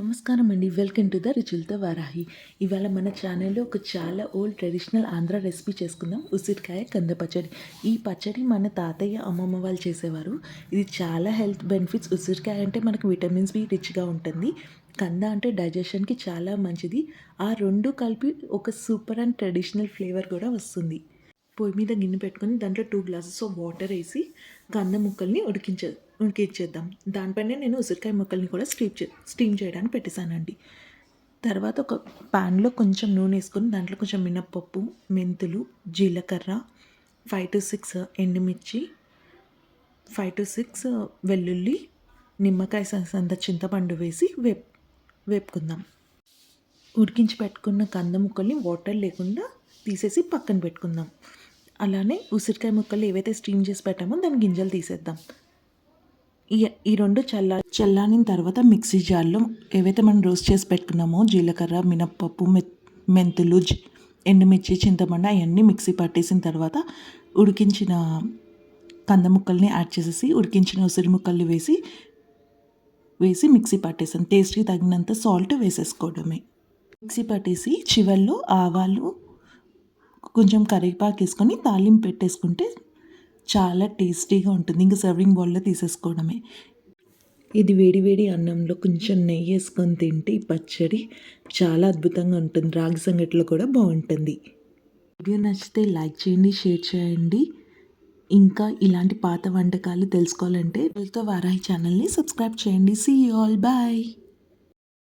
నమస్కారం అండి. Welcome to the రుచులతో వారాహి. ఇవాళ మన ఛానల్లో ఒక చాలా ఓల్డ్ ట్రెడిషనల్ ఆంధ్ర రెసిపీ చేసుకుందాం. ఉసిరికాయ కంద పచ్చడి ఈ పచ్చడి మన తాతయ్య అమ్మమ్మ వాళ్ళు చేసేవారు. ఇది చాలా హెల్త్ బెనిఫిట్స్ ఉసిరికాయ అంటే మనకు విటమిన్స్ బి రిచ్గా ఉంటుంది. కంద అంటే డైజెషన్కి చాలా మంచిది. ఆ రెండు కలిపి ఒక సూపర్ అండ్ ట్రెడిషనల్ ఫ్లేవర్ కూడా వస్తుంది. పొయ్యి మీద గిన్నె పెట్టుకొని దాంట్లో టూ గ్లాసెస్ ఆఫ్ వాటర్ వేసి కంద ముక్కల్ని ఉడికించదు ఉడికించేద్దాం దానిపైనే నేను ఉసిరికాయ ముక్కల్ని కూడా స్టీమ్ చే స్టీమ్ చేయడానికి పెట్టేశానండి. తర్వాత ఒక ప్యాన్లో కొంచెం నూనె వేసుకొని దాంట్లో కొంచెం మినప్పప్పు మెంతులు జీలకర్ర ఫైవ్ టు సిక్స్ ఎండుమిర్చి ఫైవ్ టు సిక్స్ వెల్లుల్లి నిమ్మకాయ సంత చింతపండు వేసి వేప్ వేపుకుందాం. ఉడికించి పెట్టుకున్న కంద ముక్కల్ని వాటర్ లేకుండా తీసేసి పక్కన పెట్టుకుందాం. అలానే ఉసిరికాయ ముక్కలు ఏవైతే స్టీమ్ చేసి పెట్టామో దాని గింజలు తీసేద్దాం. ఈ ఈ రెండు చల్ల చల్లానిన తర్వాత మిక్సీ జార్లో ఏవైతే మనం రోస్ట్ చేసి పెట్టుకున్నామో జీలకర్ర మినప్పప్పు మె మెంతులు ఎండుమిర్చి చింతపండు అవన్నీ మిక్సీ పట్టేసిన తర్వాత ఉడికించిన కంద ముక్కల్ని యాడ్ చేసేసి ఉడికించిన ఉసిరి ముక్కల్ని వేసి వేసి మిక్సీ పట్టేసాను. టేస్ట్కి తగినంత సాల్ట్ వేసేసుకోవడమే. మిక్సీ పట్టేసి చివరిలో ఆవాలు కొంచెం కరివేపాకు వేసుకొని తాలింపు పెట్టేసుకుంటే చాలా టేస్టీగా ఉంటుంది. ఇంకా సర్వింగ్ బౌల్లో తీసేసుకోవడమే. ఇది వేడి వేడి అన్నంలో కొంచెం నెయ్యి వేసుకొని తింటే ఈ పచ్చడి చాలా అద్భుతంగా ఉంటుంది. రాగి సంగటిలో కూడా బాగుంటుంది. వీడియో నచ్చితే లైక్ చేయండి షేర్ చేయండి. ఇంకా ఇలాంటి పాత వంటకాలు తెలుసుకోవాలంటే వారాహి ఛానల్ని సబ్స్క్రైబ్ చేయండి. See all bye